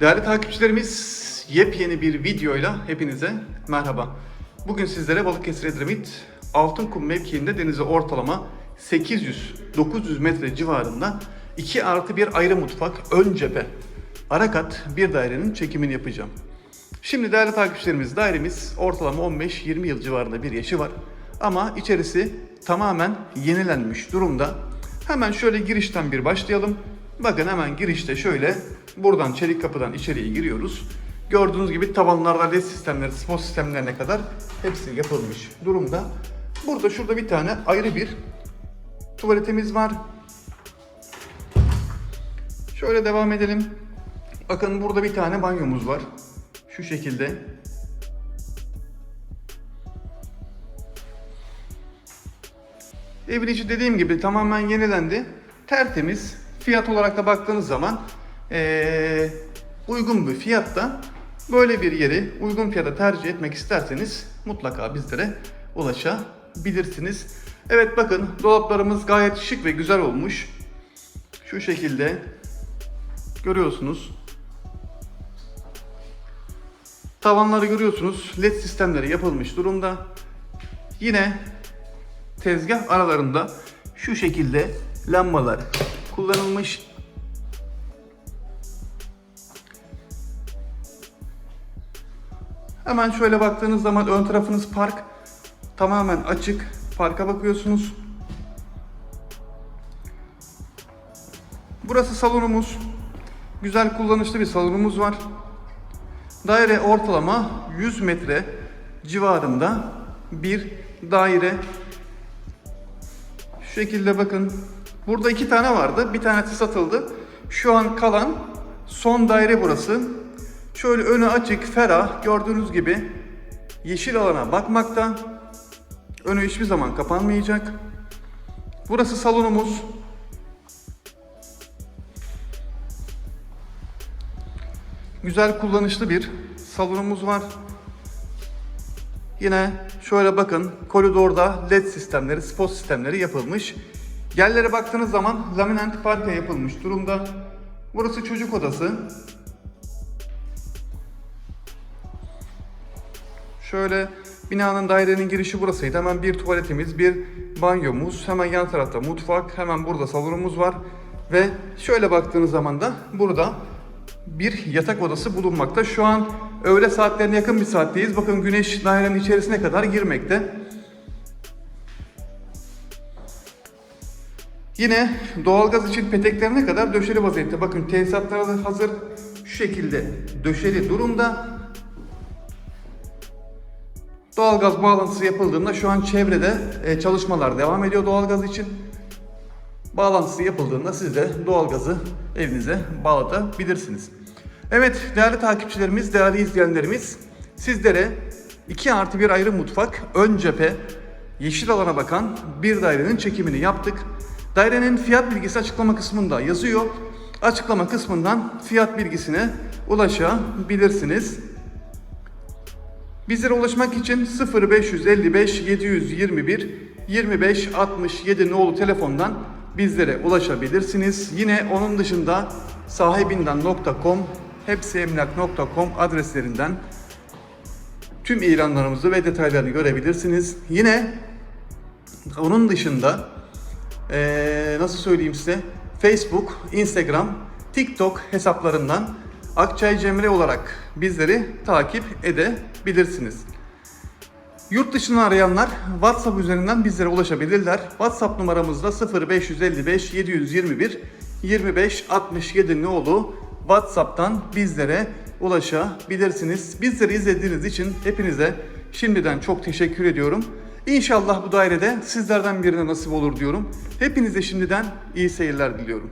Değerli takipçilerimiz, yepyeni bir videoyla hepinize merhaba. Bugün sizlere Balıkesir Edremit Altınkum mevkiinde denize ortalama 800-900 metre civarında 2 artı bir ayrı mutfak ön cephe arakat bir dairenin çekimini yapacağım. Şimdi değerli takipçilerimiz dairemiz ortalama 15-20 yıl civarında bir yaşı var. Ama içerisi tamamen yenilenmiş durumda. Hemen şöyle girişten bir başlayalım. Bakın hemen girişte şöyle buradan çelik kapıdan içeriye giriyoruz. Gördüğünüz gibi tavanlarda led sistemleri, spot sistemlerine kadar hepsi yapılmış durumda. Burada şurada bir tane ayrı bir tuvaletimiz var. Şöyle devam edelim. Bakın burada bir tane banyomuz var. Şu şekilde. Evin içi dediğim gibi tamamen yenilendi. Tertemiz. Fiyat olarak da baktığınız zaman ee, uygun bir fiyatta böyle bir yeri uygun fiyata tercih etmek isterseniz mutlaka bizlere ulaşabilirsiniz. Evet bakın dolaplarımız gayet şık ve güzel olmuş. Şu şekilde görüyorsunuz. Tavanları görüyorsunuz. LED sistemleri yapılmış durumda. Yine tezgah aralarında şu şekilde lambalar kullanılmış. Hemen şöyle baktığınız zaman ön tarafınız park. Tamamen açık. Parka bakıyorsunuz. Burası salonumuz. Güzel kullanışlı bir salonumuz var. Daire ortalama 100 metre civarında bir daire. Şu şekilde bakın. Burada iki tane vardı. Bir tanesi satıldı. Şu an kalan son daire burası. Şöyle önü açık, ferah. Gördüğünüz gibi yeşil alana bakmakta. Önü hiçbir zaman kapanmayacak. Burası salonumuz. Güzel kullanışlı bir salonumuz var. Yine şöyle bakın koridorda led sistemleri, spot sistemleri yapılmış. Yerlere baktığınız zaman laminant parke yapılmış durumda. Burası çocuk odası. Şöyle binanın dairenin girişi burasıydı. Hemen bir tuvaletimiz, bir banyomuz, hemen yan tarafta mutfak, hemen burada salonumuz var. Ve şöyle baktığınız zaman da burada bir yatak odası bulunmakta. Şu an öğle saatlerine yakın bir saatteyiz. Bakın güneş dairenin içerisine kadar girmekte. Yine doğalgaz için peteklerine kadar döşeli vaziyette. Bakın tesisatlar hazır. Şu şekilde döşeli durumda. Doğalgaz bağlantısı yapıldığında şu an çevrede e, çalışmalar devam ediyor doğalgaz için. Bağlantısı yapıldığında siz de doğalgazı evinize bağlatabilirsiniz. Evet değerli takipçilerimiz, değerli izleyenlerimiz sizlere 2 artı bir ayrı mutfak, ön cephe, yeşil alana bakan bir dairenin çekimini yaptık. Dairenin fiyat bilgisi açıklama kısmında yazıyor. Açıklama kısmından fiyat bilgisine ulaşabilirsiniz. Bizlere ulaşmak için 0555 721 25 67 nolu telefondan bizlere ulaşabilirsiniz. Yine onun dışında sahibinden.com, hepsiemlak.com adreslerinden tüm ilanlarımızı ve detaylarını görebilirsiniz. Yine onun dışında eee, nasıl söyleyeyim size Facebook, Instagram, TikTok hesaplarından Akçay Cemre olarak bizleri takip edebilirsiniz. Yurt dışından arayanlar WhatsApp üzerinden bizlere ulaşabilirler. WhatsApp numaramızda 0555 721 25 67 nolu WhatsApp'tan bizlere ulaşabilirsiniz. Bizleri izlediğiniz için hepinize şimdiden çok teşekkür ediyorum. İnşallah bu dairede sizlerden birine nasip olur diyorum. Hepinize şimdiden iyi seyirler diliyorum.